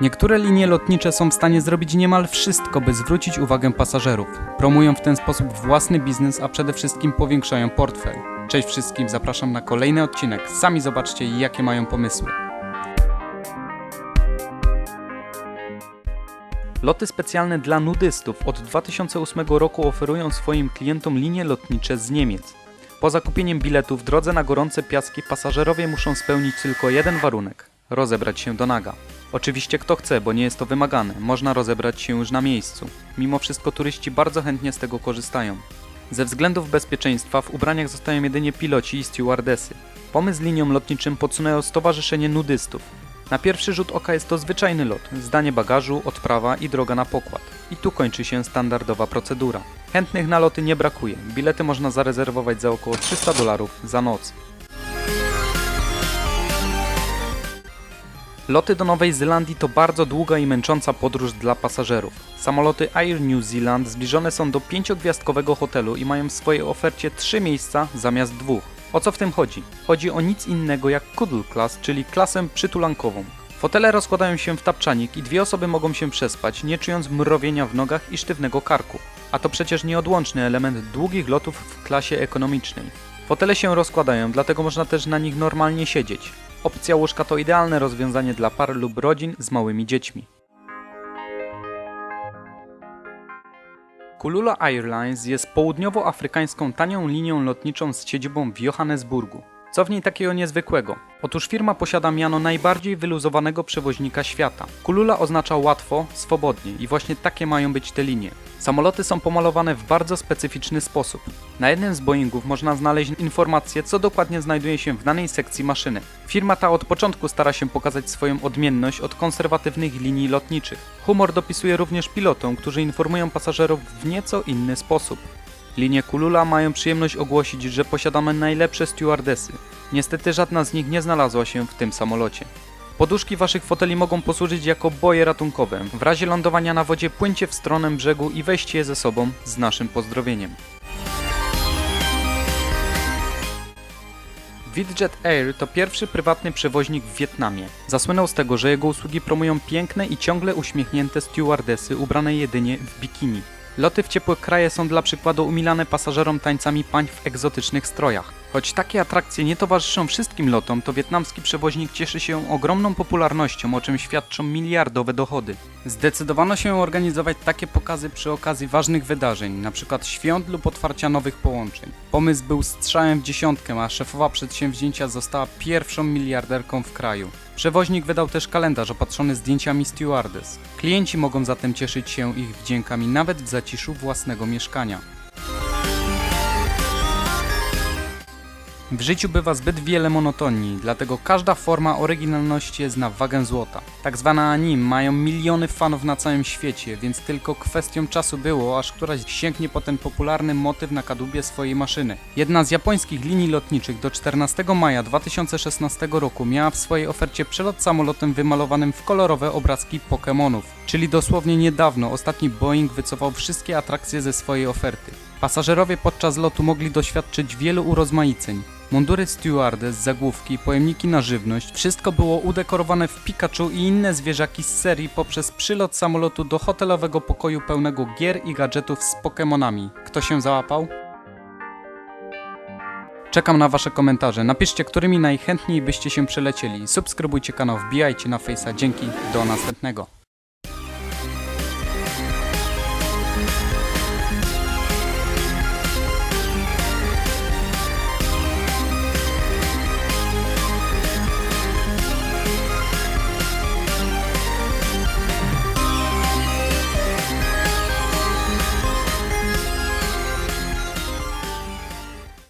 Niektóre linie lotnicze są w stanie zrobić niemal wszystko, by zwrócić uwagę pasażerów. Promują w ten sposób własny biznes, a przede wszystkim powiększają portfel. Cześć wszystkim, zapraszam na kolejny odcinek. Sami zobaczcie, jakie mają pomysły. Loty specjalne dla nudystów od 2008 roku oferują swoim klientom linie lotnicze z Niemiec. Po zakupieniem biletu w drodze na gorące piaski pasażerowie muszą spełnić tylko jeden warunek rozebrać się do naga. Oczywiście kto chce, bo nie jest to wymagane, można rozebrać się już na miejscu. Mimo wszystko turyści bardzo chętnie z tego korzystają. Ze względów bezpieczeństwa w ubraniach zostają jedynie piloci i stewardesy. Pomysł liniom lotniczym podsunęło Stowarzyszenie Nudystów. Na pierwszy rzut oka jest to zwyczajny lot, zdanie bagażu, odprawa i droga na pokład. I tu kończy się standardowa procedura. Chętnych na loty nie brakuje. Bilety można zarezerwować za około 300 dolarów za noc. Loty do Nowej Zelandii to bardzo długa i męcząca podróż dla pasażerów. Samoloty Air New Zealand zbliżone są do pięciogwiazdkowego hotelu i mają w swojej ofercie trzy miejsca zamiast dwóch. O co w tym chodzi? Chodzi o nic innego jak Cuddle Class, czyli klasę przytulankową. Fotele rozkładają się w tapczanik i dwie osoby mogą się przespać, nie czując mrowienia w nogach i sztywnego karku. A to przecież nieodłączny element długich lotów w klasie ekonomicznej. Fotele się rozkładają, dlatego można też na nich normalnie siedzieć. Opcja łóżka to idealne rozwiązanie dla par lub rodzin z małymi dziećmi. Kulula Airlines jest południowoafrykańską tanią linią lotniczą z siedzibą w Johannesburgu. Co w niej takiego niezwykłego? Otóż firma posiada miano najbardziej wyluzowanego przewoźnika świata. Kulula oznacza łatwo, swobodnie i właśnie takie mają być te linie. Samoloty są pomalowane w bardzo specyficzny sposób. Na jednym z Boeingów można znaleźć informację, co dokładnie znajduje się w danej sekcji maszyny. Firma ta od początku stara się pokazać swoją odmienność od konserwatywnych linii lotniczych. Humor dopisuje również pilotom, którzy informują pasażerów w nieco inny sposób. Linie Kulula mają przyjemność ogłosić, że posiadamy najlepsze stewardesy. Niestety żadna z nich nie znalazła się w tym samolocie. Poduszki waszych foteli mogą posłużyć jako boje ratunkowe. W razie lądowania na wodzie płyńcie w stronę brzegu i weźcie je ze sobą z naszym pozdrowieniem. Vietjet Air to pierwszy prywatny przewoźnik w Wietnamie. Zasłynął z tego, że jego usługi promują piękne i ciągle uśmiechnięte stewardesy ubrane jedynie w bikini. Loty w ciepłe kraje są dla przykładu umilane pasażerom tańcami pań w egzotycznych strojach. Choć takie atrakcje nie towarzyszą wszystkim lotom, to wietnamski przewoźnik cieszy się ogromną popularnością, o czym świadczą miliardowe dochody. Zdecydowano się organizować takie pokazy przy okazji ważnych wydarzeń, np. świąt lub otwarcia nowych połączeń. Pomysł był strzałem w dziesiątkę, a szefowa przedsięwzięcia została pierwszą miliarderką w kraju. Przewoźnik wydał też kalendarz opatrzony zdjęciami stewardess. Klienci mogą zatem cieszyć się ich wdziękami nawet w zaciszu własnego mieszkania. W życiu bywa zbyt wiele monotonii, dlatego każda forma oryginalności jest na wagę złota. Tak zwane anime mają miliony fanów na całym świecie, więc tylko kwestią czasu było, aż któraś sięgnie po ten popularny motyw na kadłubie swojej maszyny. Jedna z japońskich linii lotniczych do 14 maja 2016 roku miała w swojej ofercie przelot samolotem wymalowanym w kolorowe obrazki Pokémonów. Czyli dosłownie niedawno ostatni Boeing wycofał wszystkie atrakcje ze swojej oferty. Pasażerowie podczas lotu mogli doświadczyć wielu urozmaiceń. Mundury stewardess, zagłówki, pojemniki na żywność, wszystko było udekorowane w Pikachu i inne zwierzaki z serii poprzez przylot samolotu do hotelowego pokoju pełnego gier i gadżetów z Pokémonami. Kto się załapał? Czekam na wasze komentarze. Napiszcie, którymi najchętniej byście się przelecieli. Subskrybujcie kanał, wbijajcie na Face'a. Dzięki, do następnego.